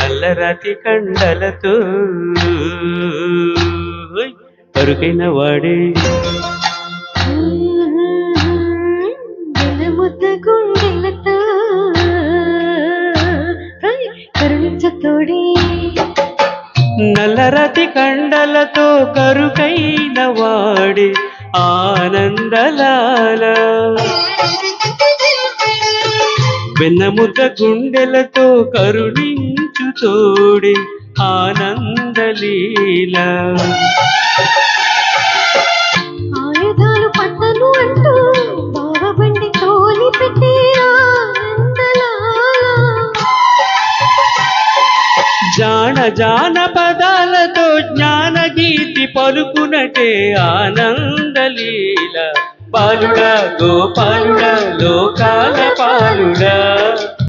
నల్లరాతి కండలతో కరుకైన వాడే. గుండెలతో కరుణించతోడే. నల్లరతి కండలతో కరుకైన వాడే. ఆనందలాల వెన్నముద్ద గుండెలతో కరుణించు తోడే ఆనందలీల. ఆయుధాలు పట్టను అంటూ బావబండి తోలి పెట్టి జాన జాన పదాలతో జ్ఞాన గీతి పలుకునటే ఆనందలీల. బాలుడా గోపాలుడా లోకాల పాలుడా.